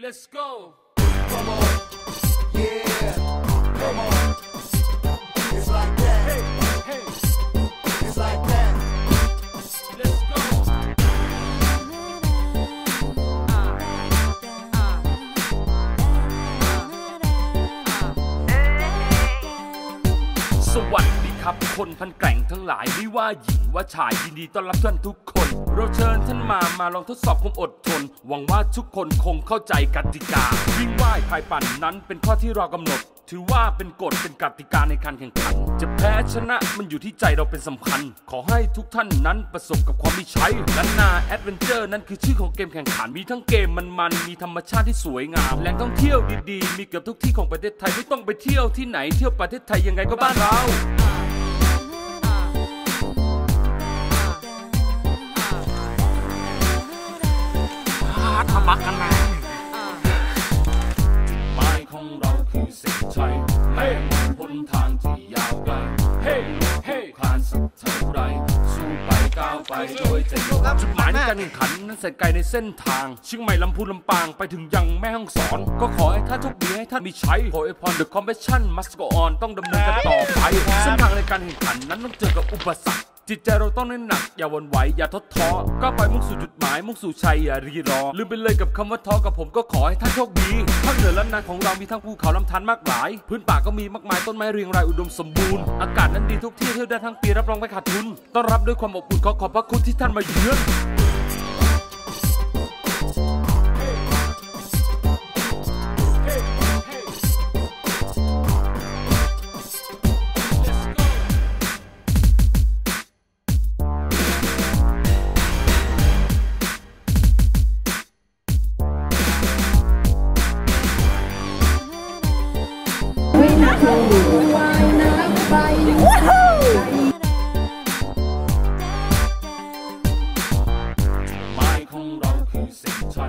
let's go. Come on, yeah, come on. It's like that. Hey, hey. It's like that. Let's go. So what? ครับคนพันแกร่งทั้งหลายไม่ว่าหญิงว่าชายยินดีต้อนรับท่านทุกคน เราเชิญท่านมามาลองทดสอบความอดทน หวังว่าทุกคนคงเข้าใจกติกา วิ่งว่ายพายปั่นนั้นเป็นข้อที่เรากำหนด ถือว่าเป็นกฎเป็นกติกาในการแข่งขัน จะแพ้ชนะมันอยู่ที่ใจเราเป็นสำคัญ ขอให้ทุกท่านนั้นประสบกับความมีชัยและนาแอดเวนเจอร์นั้นคือชื่อของเกมแข่งขันมีทั้งเกมมันๆมีธรรมชาติที่สวยงาม แหล่งท่องเที่ยวดีๆ มีเกือบทุกที่ของประเทศไทยไม่ต้องไปเที่ยวที่ไหนเที่ยวประเทศไทยยังไงก็บ้านเรา ทะเลาะกันนะหมายของเราคือเส้นชัยเฮ้บนทางที่ยาวไกลเฮ้เฮ้ผ่านสักเท่าไรสู้ไปก้าวไปโดยใจยกจุดหมายในการแข่งขันนั้นใส่ไกลในเส้นทางเชียงใหม่ลำพูนลำปางไปถึงยังแม่ห้องสอน ก็ขอให้ท่านโชคดีให้ท่านมีชัยขออวยพร The Competition must go on ต้องดำเนินกันต่อไปเส้นทางในการแข่งขันนั้นต้องเจอกับอุปสรรค จิตใจเราต้องเน้นหนัก อย่าวันไหว อย่าท้อท้อก็ไปมุ่งสู่จุดหมายมุ่งสู่ชัยอย่ารีรอ ลืมไปเลยกับคำว่าท้อกับผมก็ขอให้ท่านโชคดีภาคเหนือและนานของเรามีทั้งภูเขาลำธารมากมาย พื้นป่าก็มีมากมายต้นไม้เรียงรายอุดมสมบูรณ์ อากาศนั้นดีทุกที่เที่ยวได้ทั้งปีรับรองไม่ขาดทุน ต้อนรับด้วยความอบอุ่นขอขอบพระคุณที่ท่านมาเยือน ของเราคือสิ่งชั